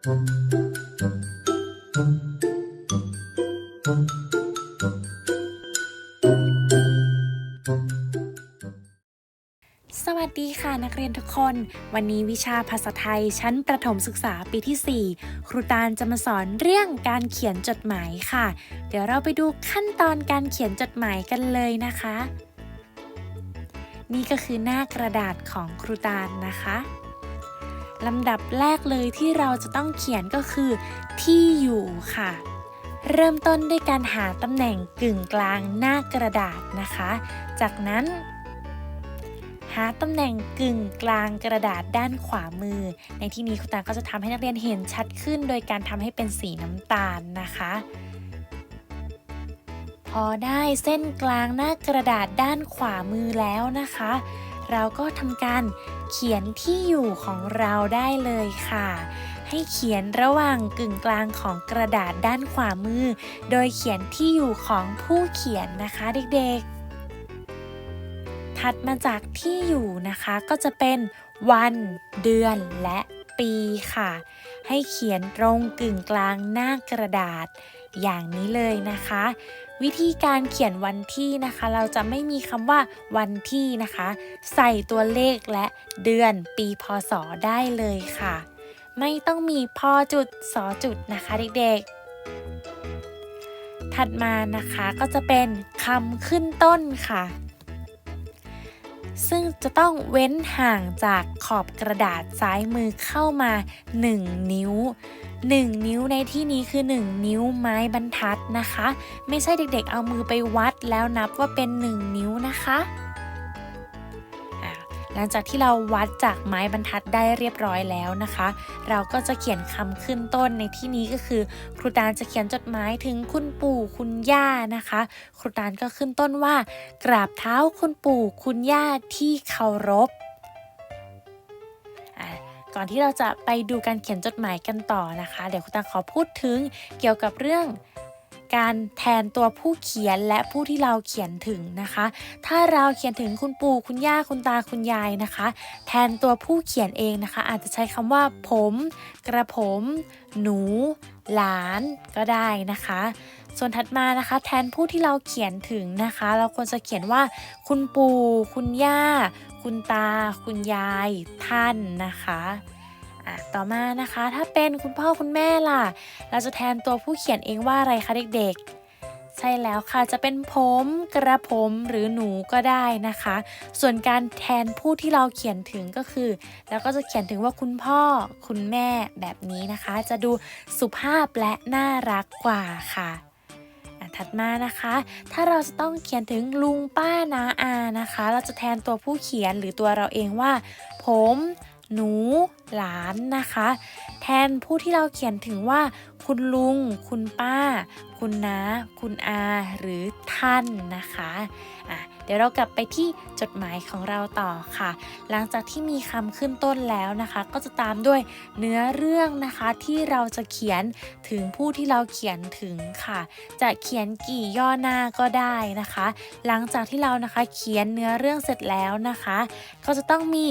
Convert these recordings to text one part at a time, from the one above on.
สวัสดีค่ะนักเรียนทุกคน วันนี้วิชาภาษาไทยชั้นประถมศึกษาปีที่ 4 ครูตาลจะมาสอนเรื่องการเขียนจดหมายค่ะ เดี๋ยวเราไปดูขั้นตอนการเขียนจดหมายกันเลยนะคะ นี่ก็คือหน้ากระดาษของครูตาลนะคะ ลำดับแรกเลยที่เราจะต้องเขียนก็คือ ที่อยู่ค่ะ เริ่มต้นด้วยการหาตำแหน่งกึ่งกลางหน้ากระดาษนะคะ จากนั้น หาตำแหน่งกึ่งกลางกระดาษด้านขวามือ ในที่นี้ครูตาก็จะทำให้นักเรียนเห็นชัดขึ้น โดยการทำให้เป็นสีน้ำตาลนะคะพอได้เส้นกลางหน้ากระดาษด้านขวามือแล้วนะคะ เราก็ทำการเขียนที่อยู่ของเราได้เลยค่ะ ให้เขียนระหว่างกึ่งกลางของกระดาษด้านขวามือ โดยเขียนที่อยู่ของผู้เขียนนะคะเด็กๆ ถัดมาจากที่อยู่นะคะก็จะเป็นวัน เดือนและปีค่ะ ให้เขียนตรงกึ่งกลางหน้ากระดาษ อย่างนี้เลยนะคะ วิธีการเขียนวันที่นะคะ เราจะไม่มีคำว่าวันที่นะคะ ใส่ตัวเลขและเดือนปีพศได้เลยค่ะ ไม่ต้องมีพอจุดสอจุดนะคะเด็กๆ ถัดมานะคะก็จะเป็นคำขึ้นต้นค่ะ ซึ่งจะต้องเว้นห่างจากขอบกระดาษซ้ายมือเข้ามา 1 นิ้ว 1 นิ้วในที่นี้คือ 1 นิ้วไม้บรรทัดนะคะ ไม่ใช่เด็กๆเอามือไปวัดแล้วนับว่าเป็น 1 นิ้วนะคะ ลังจากที่เราวัดจากไม้บรรทัดได้เรียบร้อยแล้วนะคะ เราก็จะเขียนคำขึ้นต้นในที่นี้ก็คือ ครูตาลจะเขียนจดหมายถึงคุณปู่คุณย่านะคะ ครูตาลก็ขึ้นต้นว่า กราบเท้าคุณปู่คุณย่าที่เคารพก่อนที่เราจะไปดูการเขียนจดหมายกันต่อนะคะ เดี๋ยวครูตาลขอพูดถึงเกี่ยวกับเรื่อง การแทนตัวผู้เขียนและผู้ที่เราเขียนถึงนะคะ ถ้าเราเขียนถึงคุณปู่คุณย่าคุณตาคุณยายนะคะ แทนตัวผู้เขียนเองนะคะ อาจจะใช้คำว่า ผม กระผม หนู หลานก็ได้นะคะ ส่วนถัดมานะคะ แทนผู้ที่เราเขียนถึงนะคะ เราควรจะเขียนว่า คุณปู่คุณย่า คุณตา คุณยาย ท่านนะคะ อะต่อมานะคะถ้าเป็นคุณพ่อคุณแม่ล่ะ เราจะแทนตัวผู้เขียนเองว่าอะไรคะเด็กๆ ใช่แล้วค่ะจะเป็นผมกระผมหรือหนูก็ได้นะคะ ส่วนการแทนผู้ที่เราเขียนถึงก็คือแล้วก็จะเขียนถึงว่าคุณพ่อคุณแม่แบบนี้นะคะ จะดูสุภาพและน่ารักกว่าค่ะอะถัดมานะคะ ถ้าเราจะต้องเขียนถึงลุงป้านาอานะคะ เราจะแทนตัวผู้เขียนหรือตัวเราเองว่า ผม หนู หลานนะคะ แทนผู้ที่เราเขียนถึงว่า คุณลุง คุณป้า คุณน้า คุณอา หรือท่านนะคะอะเดี๋ยวเรากลับไปที่จดหมายของเราต่อค่ะ หลังจากที่มีคำขึ้นต้นแล้วนะคะ ก็จะตามด้วยเนื้อเรื่องนะคะที่เราจะเขียนถึงผู้ที่เราเขียนถึงค่ะ จะเขียนกี่ย่อหน้าก็ได้นะคะ หลังจากที่เรานะคะเขียนเนื้อเรื่องเสร็จแล้วนะคะ ก็จะต้องมี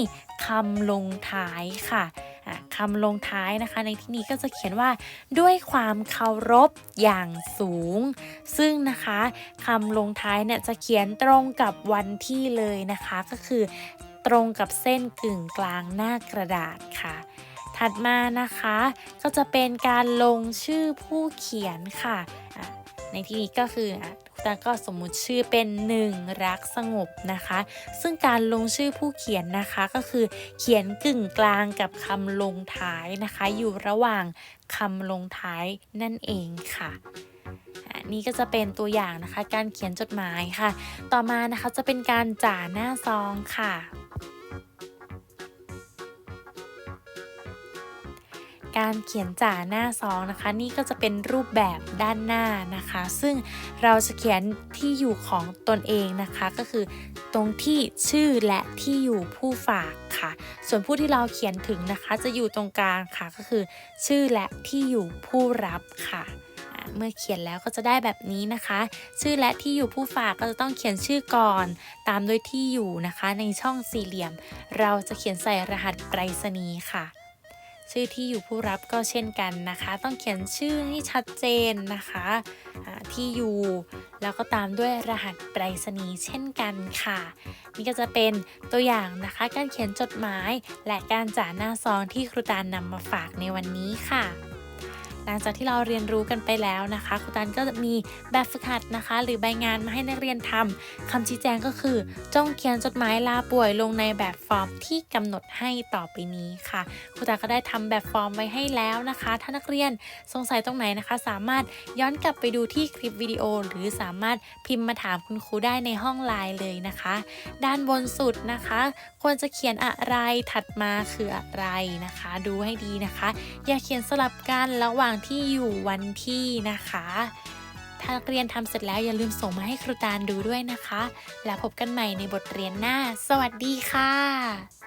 คำลงท้ายค่ะะคำลงท้ายนะคะ ในที่นี้ก็จะเขียนว่าด้วยความเคารพอย่างสูง ซึ่งนะคะคำลงท้ายเนี่ยจะเขียนตรงกับวันที่เลยนะคะ ก็คือตรงกับเส้นกึ่งกลางหน้ากระดาษค่ะ ถัดมานะคะก็จะเป็นการลงชื่อผู้เขียนค่ะอะในที่นี้ก็คือ แตาก็สมมุติชื่อเป็นหนึ่งรักสงบนะคะ ซึ่งการลงชื่อผู้เขียนนะคะก็คือเขียนกึ่งกลางกับคำลงท้ายนะคะ อยู่ระหว่างคำลงท้ายนั่นเองค่ะนี่ก็จะเป็นตัวอย่างนะคะ การเขียนจดหมายค่ะ ต่อมานะคะจะเป็นการจ่าหน้าซองค่ะ การเขียนจ่าหน้าซองนะคะ นี่ก็จะเป็นรูปแบบด้านหน้านะคะ ซึ่งเราจะเขียนที่อยู่ของตนเองนะคะ ก็คือตรงที่ชื่อและที่อยู่ผู้ฝากค่ะ ส่วนผู้ที่เราเขียนถึงนะคะ จะอยู่ตรงกลางค่ะก็คือ ชื่อและที่อยู่ผู้รับค่ะเมื่อเขียนแล้วก็จะได้แบบนี้นะคะ ชื่อและที่อยู่ผู้ฝากก็จะต้องเขียนชื่อก่อน ตามด้วยที่อยู่นะคะ ในช่องสี่เหลี่ยม เราจะเขียนใส่รหัสไปรษณีย์ค่ะ ชื่อที่อยู่ผู้รับก็เช่นกันนะคะ ต้องเขียนชื่อให้ชัดเจนนะคะที่อยู่แล้วก็ตามด้วยรหัสไปรษณีย์เช่นกันค่ะ นี่ก็จะเป็นตัวอย่างนะคะ การเขียนจดหมาย และการจ่าหน้าซองที่ครูตานนำมาฝากในวันนี้ค่ะ หลังจากที่เราเรียนรู้กันไปแล้วนะคะครูตันก็จะมีแบบฝึกหัดนะคะ หรือใบงานมาให้นักเรียนทำคำชี้แจงก็คือ จงเขียนจดหมายลาป่วยลงในแบบฟอร์มที่กำหนดให้ต่อไปนี้ค่ะครูตาก็ได้ทำแบบฟอร์มไว้ให้แล้วนะคะ ถ้านักเรียนสงสัยตรงไหนนะคะ สามารถย้อนกลับไปดูที่คลิปวิดีโอ หรือสามารถพิมพ์มาถามคุณครูได้ในห้องไลน์เลยนะคะ ด้านบนสุดนะคะ ควรจะเขียนอะไรถัดมาคืออะไรนะคะ ดูให้ดีนะคะ อย่าเขียนสลับกันระหว่างที่อยู่วันที่นะคะ ถ้าเรียนทำเสร็จแล้วอย่าลืมส่งมาให้ครูตาลดูด้วยนะคะ แล้วพบกันใหม่ในบทเรียนหน้า สวัสดีค่ะ